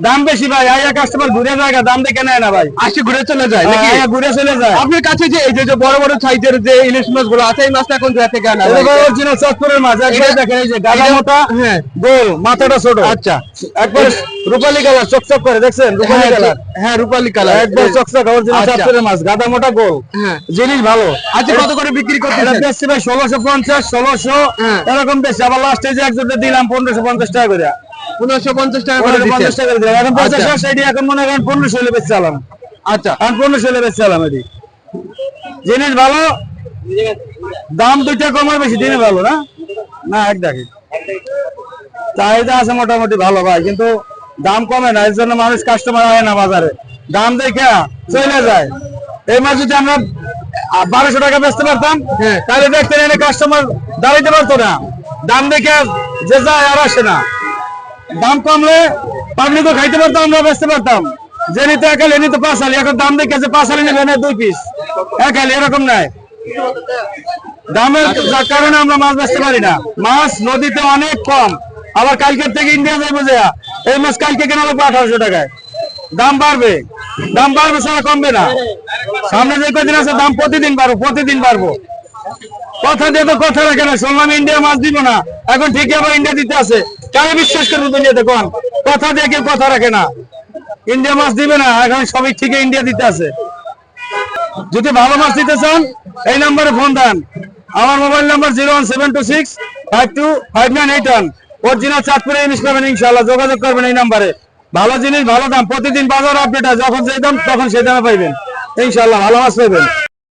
দাম বেশি ভাই আইয়া কাস্টমার ঘুরে জায়গা দাম দেখে নেয় না ভাই। আসে ঘুরে চলে যায় নাকি? ঘুরে চলে যায়। আপনার কাছে যে এই যে বড় বড় সাইজের যে ইলিশ মাছগুলো আছে এই মাছটা কোন জায়গা থেকে আনা এটা অরিজিনাল চটপুরের মাছ একবার দেখেন এই যে গাদা মোটা হ্যাঁ। গোল মাথাটা ছোট। আচ্ছা। একবার রূপালী কালার চকচক করে দেখছেন? রূপালী কালার হ্যাঁ রূপালী কালার একবার চকচক অরিজিনাল আচ্ছা। চটপুরের মাছ গাদা মোটা গোল। হ্যাঁ। জিনিস ভালো। আচ্ছা কত করে বিক্রি এটা করতেছেন বেশি ভাই ষোলোশো পঞ্চাশ ষোলোশো। হ্যাঁ। এরকম বেশি আবার লাস্টে যে একজনটা দিলাম পনেরোশো পঞ্চাশ টাকা করে। পনেরোশো পঞ্চাশ টাকা করে পঞ্চাশ টাকা দিলাম। এখন পঞ্চাশ আচ্ছা। এখন মনে করেন পনেরোশো হলে বেশি চালাম আচ্ছা। এখন পনেরোশো হলে বেশি চালাম এটি। জিনিস ভালো? দাম দুইটা কমার বেশি দিনে ভালো না? না এক দেখি। চাহিদা আছে মোটামুটি ভালো ভাই কিন্তু দাম কমে না এর জন্য মানুষ কাস্টমার হয় না বাজারে। দাম দেখে চলে যায়। এই মাছ যদি আমরা বারোশো টাকা বেচতে পারতাম হ্যাঁ। তাহলে দেখতে এনে কাস্টমার দাঁড়াইতে পারতো না। দাম দেখে যে যায় আর আসে না। দাম কমলে পাবলিকও খাইতে পারতাম, আমরা বেচতে পারতাম। যে নিতে এক হালি নিতে পাঁচ হালি এখন দাম দেখেছে পাঁচ হালি নেবে না দুই পিস এক হালি এরকম নাই। দামের কারণে আমরা মাছ বেচতে পারি না। মাছ নদীতে অনেক কম। আবার কালকের থেকে ইন্ডিয়া যাইবো যে এই মাছ কালকে কেনা লাগবে আঠারোশো টাকায়। দাম বাড়বে। দাম বাড়বে সারা কমবে না। সামনে যে কদিন আছে দাম প্রতিদিন বাড়বো প্রতিদিন বাড়বো। কথা দিয়ে তো কথা রাখে না। শুনলাম ইন্ডিয়া মাছ দিব না। এখন ঠিকই আবার ইন্ডিয়া দিতে আছে। কেন বিশ্বাস করব দুনিয়াতে? কোন? কথা দিয়ে কেউ কথা রাখে না। ইন্ডিয়া মাছ দিবে না, এখন সবই ঠিকই ইন্ডিয়া দিতে আছে। যদি ভালো মাছ দিতে চান, এই নাম্বারে ফোন দেন। আমার mobile number zero one seven two six five two five nine eight one. Original চাঁদপুরে ইংলিশ পাবেন ইনশাল্লাহ যোগাযোগ করবেন এই নাম্বারে। ভালো জিনিস, ভালো দাম। প্রতিদিন বাজার আপডেট আছে যখন যে দাম, তখন সেই দামে পাইবেন। ইনশাল্লাহ ভালো মাছ পাইবেন।